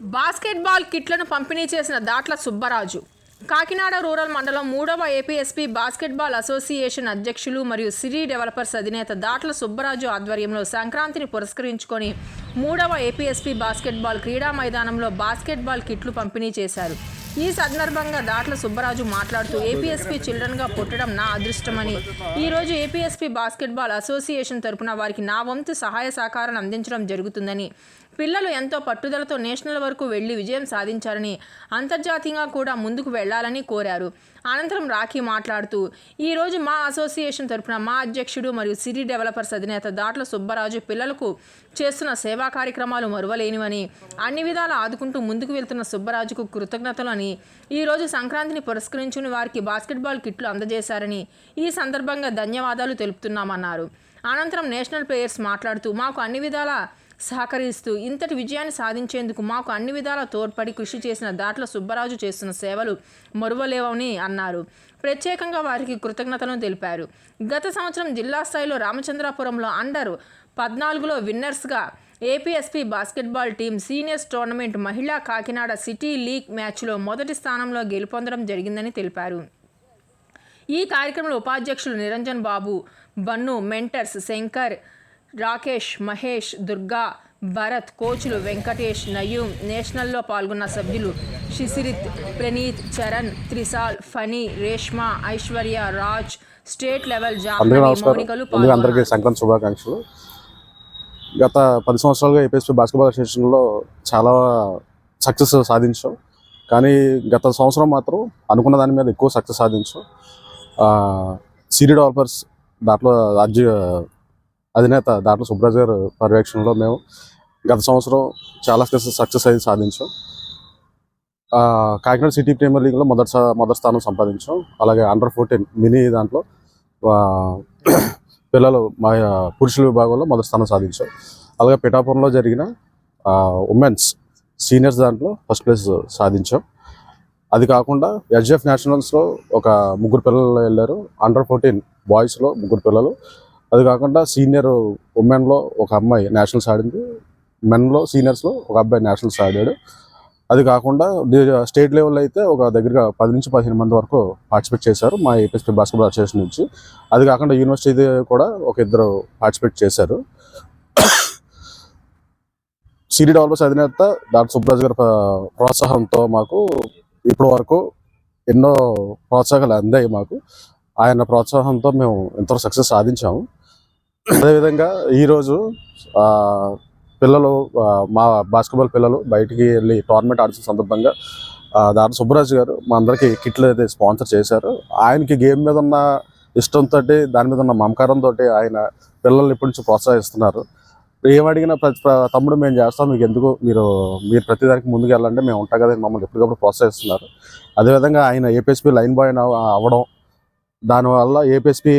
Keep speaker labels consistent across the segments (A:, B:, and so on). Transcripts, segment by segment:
A: Basketball కిట్లను పంపిణీ చేసిన దాట్ల సుబ్బరాజు. కాకినాడ రూరల్ మండలం మూడవ ఏపీఎస్పీ బాస్కెట్బాల్ అసోసియేషన్ అధ్యక్షులు మరియు సిరీ డెవలపర్స్ అధినేత దాట్ల సుబ్బరాజు ఆధ్వర్యంలో సంక్రాంతిని పురస్కరించుకొని మూడవ ఏపీఎస్పీ బాస్కెట్బాల్ క్రీడా మైదానంలో బాస్కెట్బాల్ కిట్లు పంపిణీ చేశారు. ఈ సందర్భంగా దాట్ల సుబ్బరాజు మాట్లాడుతూ ఏపీఎస్పీ చిల్డ్రన్గా పుట్టడం నా అదృష్టమని. ఈరోజు ఏపీఎస్పీ బాస్కెట్బాల్ అసోసియేషన్ తరపున వారికి నా వంతు సహాయ సహకారం అందించడం జరుగుతుందని. పిల్లలు ఎంతో పట్టుదలతో నేషనల్ వరకు వెళ్ళి విజయం సాధించారని అంతర్జాతీయంగా కూడా ముందుకు వెళ్ళాలని కోరారు. అనంతరం రాఖీ మాట్లాడుతూ ఈరోజు మా అసోసియేషన్ తరపున మా అధ్యక్షుడు మరియు సిటీ డెవలపర్స్ అధినేత దాట్ల సుబ్బరాజు పిల్లలకు చేస్తున్న సేవా కార్యక్రమాలు మరువలేనివని అన్ని విధాలు ఆదుకుంటూ ముందుకు వెళ్తున్న సుబ్బరాజుకు కృతజ్ఞతలు అని ఈరోజు సంక్రాంతిని పురస్కరించుకుని వారికి బాస్కెట్బాల్ కిట్లు అందజేశారని ఈ సందర్భంగా ధన్యవాదాలు తెలుపుతున్నామన్నారు. అనంతరం నేషనల్ ప్లేయర్స్ మాట్లాడుతూ మాకు అన్ని విధాలా సహకరిస్తూ ఇంతటి విజయాన్ని సాధించేందుకు మాకు అన్ని విధాల తోడ్పడి కృషి చేసిన దాట్ల సుబ్బరాజు చేస్తున్న సేవలు మరువలేవని అన్నారు. ప్రత్యేకంగా వారికి కృతజ్ఞతలను తెలిపారు. గత సంవత్సరం జిల్లా స్థాయిలో రామచంద్రాపురంలో అండర్ పద్నాలుగులో విన్నర్స్గా APSP basketball team seniors tournament మహిళా కాకినాడ సిటీ లీగ్ మ్యాచ్లో మొదటి స్థానంలో గెలుపొందడం జరిగిందని తెలిపారు. ఈ కార్యక్రమంలో ఉపాధ్యక్షులు నిరంజన్ బాబు బన్ను మెంటర్స్ శంకర్ రాకేష్ మహేష్ దుర్గా భరత్ కోచ్లు వెంకటేష్ నయూమ్ నేషనల్లో పాల్గొన్న సభ్యులు శిశిరిత్ ప్రణీత్ చరణ్ త్రిసాల్ ఫనీ రేష్మా ఐశ్వర్య రాజ్ స్టేట్ లెవెల్ మౌనికలు
B: ముందుగా అందరికీ సంక్రాంతి శుభాకాంక్షలు. గత పది సంవత్సరాలుగా ఏపీఎస్పీ బాస్కెట్బాల్ అసోసియేషన్లో చాలా సక్సెస్ సాధించాం. కానీ గత సంవత్సరం మాత్రం అనుకున్న దాని మీద ఎక్కువ సక్సెస్ సాధించాం. సిరి డెవలపర్స్ దాంట్లో రాజ్య అధినేత దాంట్లో సుబ్రాజ్ గారు పర్యవేక్షణలో మేము గత సంవత్సరం చాలా సక్సెస్ అయితే సాధించాం. కాకినాడ సిటీ ప్రీమియర్ లీగ్లో మొదటి మొదటి స్థానం సంపాదించాం. అలాగే అండర్ ఫోర్టీన్ మినీ దాంట్లో పిల్లలు మా పురుషుల విభాగంలో మొదటి స్థానం సాధించాం అలాగే పిఠాపురంలో జరిగిన ఉమెన్స్ సీనియర్స్ దాంట్లో ఫస్ట్ ప్లేస్ సాధించాం. అది కాకుండా ఎస్జిఎఫ్ నేషనల్స్లో ఒక ముగ్గురు పిల్లలు వెళ్ళారు. అండర్ ఫోర్టీన్ బాయ్స్లో ముగ్గురు పిల్లలు. అది కాకుండా సీనియర్ ఉమెన్లో ఒక అమ్మాయి నేషనల్స్ ఆడింది. మెన్లో సీనియర్స్లో ఒక అబ్బాయి నేషనల్స్ ఆడాడు. అది కాకుండా స్టేట్ లెవెల్లో అయితే ఒక దగ్గరగా పది నుంచి పదిహేను మంది వరకు పార్టిసిపేట్ చేశారు మా ఏపీఎస్పీ బాస్కెట్బాల్ అసోసియేషన్ నుంచి. అది కాకుండా యూనివర్సిటీ కూడా ఒక ఇద్దరు పార్టిసిపేట్ చేశారు. సిటీ డెవలపర్స్ అధినేత డాక్టర్ సుబ్రాజ్ గారి ప్ర- ప్రోత్సాహంతో మాకు ఇప్పటి వరకు ఎన్నో ప్రోత్సాహాలు అందాయి మాకు. ఆయన ప్రోత్సాహంతో మేము ఎంతో సక్సెస్ సాధించాము. అదేవిధంగా ఈరోజు పిల్లలు మా బాస్కెట్బాల్ పిల్లలు బయటికి వెళ్ళి టోర్నమెంట్ ఆడిన సందర్భంగా దాని సుబ్బరాజు గారు మా అందరికీ కిట్లు అయితే స్పాన్సర్ చేశారు. ఆయనకి గేమ్ మీద ఉన్న ఇష్టంతో దాని మీద ఉన్న మమకారంతో ఆయన పిల్లల్ని ఇప్పటి నుంచి ప్రోత్సహిస్తున్నారు. ఏమడిగినా ప్రతి తమ్ముడు మేము చేస్తాం మీకు ఎందుకు మీరు మీరు ప్రతిదానికి ముందుకు వెళ్ళండి మేము ఉంటాం కదా మమ్మల్ని ఎప్పటికప్పుడు ప్రోత్సహిస్తున్నారు. అదేవిధంగా ఆయన ఏపీఎస్పీ లైన్ బాయ్ అవ్వడం దానివల్ల ఏపీఎస్పీ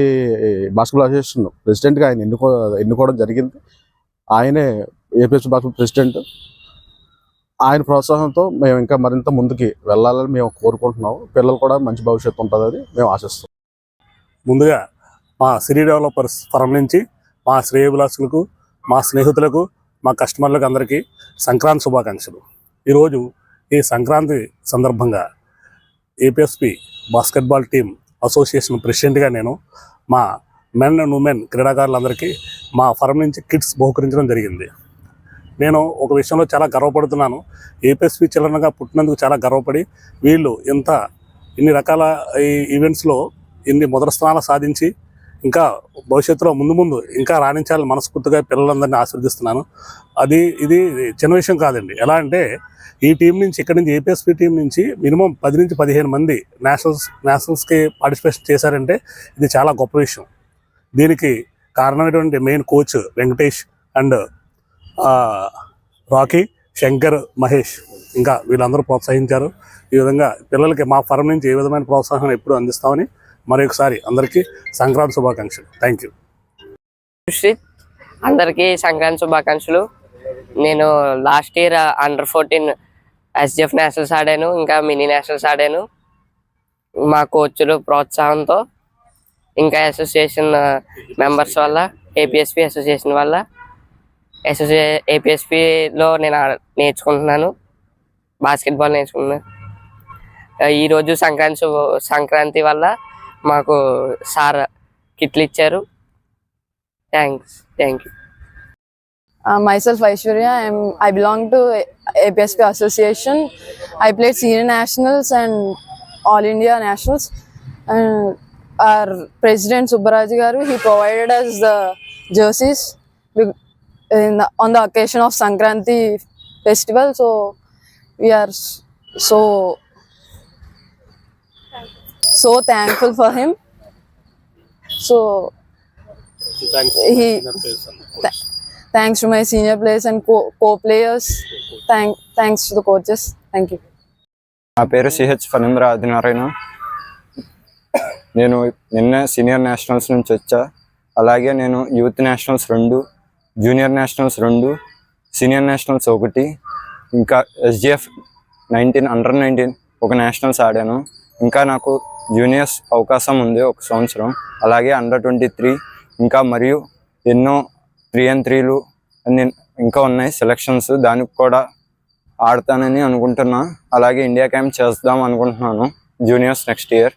B: బాస్కెట్బాల్ అసోసియేషన్ ప్రెసిడెంట్గా ఆయన ఎన్నుకో ఎన్నుకోవడం జరిగింది. ఆయనే ఏపీఎస్పీ బాస్కెట్బాల్ ప్రెసిడెంట్. ఆయన ప్రోత్సాహంతో మేము ఇంకా మరింత ముందుకి వెళ్ళాలని మేము కోరుకుంటున్నాము. పిల్లలు కూడా మంచి భవిష్యత్తు ఉంటుందని మేము ఆశిస్తాం
C: ముందుగా మా సిరీ డెవలపర్స్ ఫరం నుంచి మా శ్రేయభిలాసులకు మా స్నేహితులకు మా కస్టమర్లకు అందరికీ సంక్రాంతి శుభాకాంక్షలు. ఈరోజు ఈ సంక్రాంతి సందర్భంగా ఏపీఎస్పి బాస్కెట్బాల్ టీం అసోసియేషన్ ప్రెసిడెంట్గా నేను మా మెన్ అండ్ ఉమెన్ క్రీడాకారులందరికీ మా ఫరం నుంచి కిట్స్ బహుకరించడం జరిగింది. నేను ఒక విషయంలో చాలా గర్వపడుతున్నాను. ఏపీఎస్పీ చిల్డ్రన్గా పుట్టినందుకు చాలా గర్వపడి వీళ్ళు ఇంత ఇన్ని రకాల ఈ ఈవెంట్స్లో ఇన్ని మొదటి స్థానాలు సాధించి ఇంకా భవిష్యత్తులో ముందు ముందు ఇంకా రాణించాలని మనస్ఫూర్తిగా పిల్లలందరినీ ఆశీర్దిస్తున్నాను అది ఇది చిన్న విషయం కాదండి. ఎలా అంటే ఈ టీం నుంచి ఇక్కడ నుంచి ఏపీఎస్పీ టీం నుంచి మినిమం పది నుంచి పదిహేను మంది నేషనల్స్ నేషనల్స్కి పార్టిసిపేషన్ చేశారంటే ఇది చాలా గొప్ప విషయం. దీనికి కారణమైనటువంటి main coach Venkatesh and Rocky Shankar Mahesh ఇంకా వీళ్ళందరూ ప్రోత్సహించారు. ఈ విధంగా పిల్లలకి మా ఫరం నుంచి ఏ విధమైన ప్రోత్సాహం ఎప్పుడు అందిస్తామని మరొకసారి అందరికీ సంక్రాంతి శుభాకాంక్షలు. థ్యాంక్ యూ
D: సుశ్రీత్ అందరికీ సంక్రాంతి శుభాకాంక్షలు. నేను last year under fourteen SGF nationals ఆడాను ఇంకా మినీ నేషనల్స్ ఆడాను. మా కోచ్లు ప్రోత్సాహంతో ఇంకా అసోసియేషన్ మెంబర్స్ వల్ల ఏపీఎస్పి అసోసియేషన్ వల్ల ఎస్ఎస్ఏ ఏపీఎస్పిలో నేను నేర్చుకుంటున్నాను. బాస్కెట్బాల్ నేర్చుకున్నాను ఈరోజు సంక్రాంతి సంక్రాంతి వల్ల మాకు సార్ కిట్లు ఇచ్చారు. Thanks. Thank you.
E: Myself Aishwarya I'm I belong to APSP association I play senior nationals and all India nationals. And our president Subbaraju garu he provided us the jerseys in the, on the occasion of Sankranti festival. So we are so so thankful for him. So he Th- thanks to my senior players and co- co-players. Thank thanks to the coaches. Thank you.
F: నా పేరు CH Phanindra Adinarayana నేను నిన్న senior nationals నుంచి వచ్చా అలాగే నేను youth nationals రెండు junior nationals రెండు సీనియర్ నేషనల్స్ ఒకటి. ఇంకా ఎస్జిఎఫ్ నైన్టీన్ అండర్ నైన్టీన్ ఒక నేషనల్స్ ఆడాను. ఇంకా నాకు జూనియర్స్ అవకాశం ఉంది ఒక సంవత్సరం. అలాగే అండర్ ట్వంటీ త్రీ ఇంకా మరియు ఎన్నో త్రీ అండ్ త్రీలు అన్ని ఇంకా ఉన్నాయి సెలక్షన్స్. దానికి కూడా ఆడతానని అనుకుంటున్నా. అలాగే ఇండియా క్యాంప్ చేద్దాం అనుకుంటున్నాను జూనియర్స్ నెక్స్ట్ ఇయర్.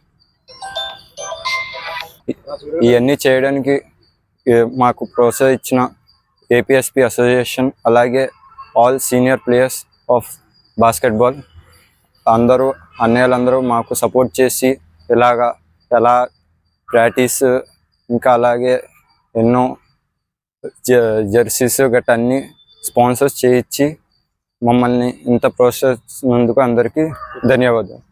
F: ఇవన్నీ చేయడానికి మాకు ప్రోత్సహించిన ఏపీఎస్పి అసోసియేషన్ అలాగే all senior players of basketball అందరూ అన్నయ్యలందరూ మాకు సపోర్ట్ చేసి ఇలాగా ఎలా ప్రాక్టీస్ ఇంకా అలాగే ఎన్నో జెర్సీస్ గట్ట అన్ని స్పాన్సర్స్ చేయించి మమ్మల్ని ఇంత ప్రోత్సహించినందుకు అందరికీ ధన్యవాదాలు.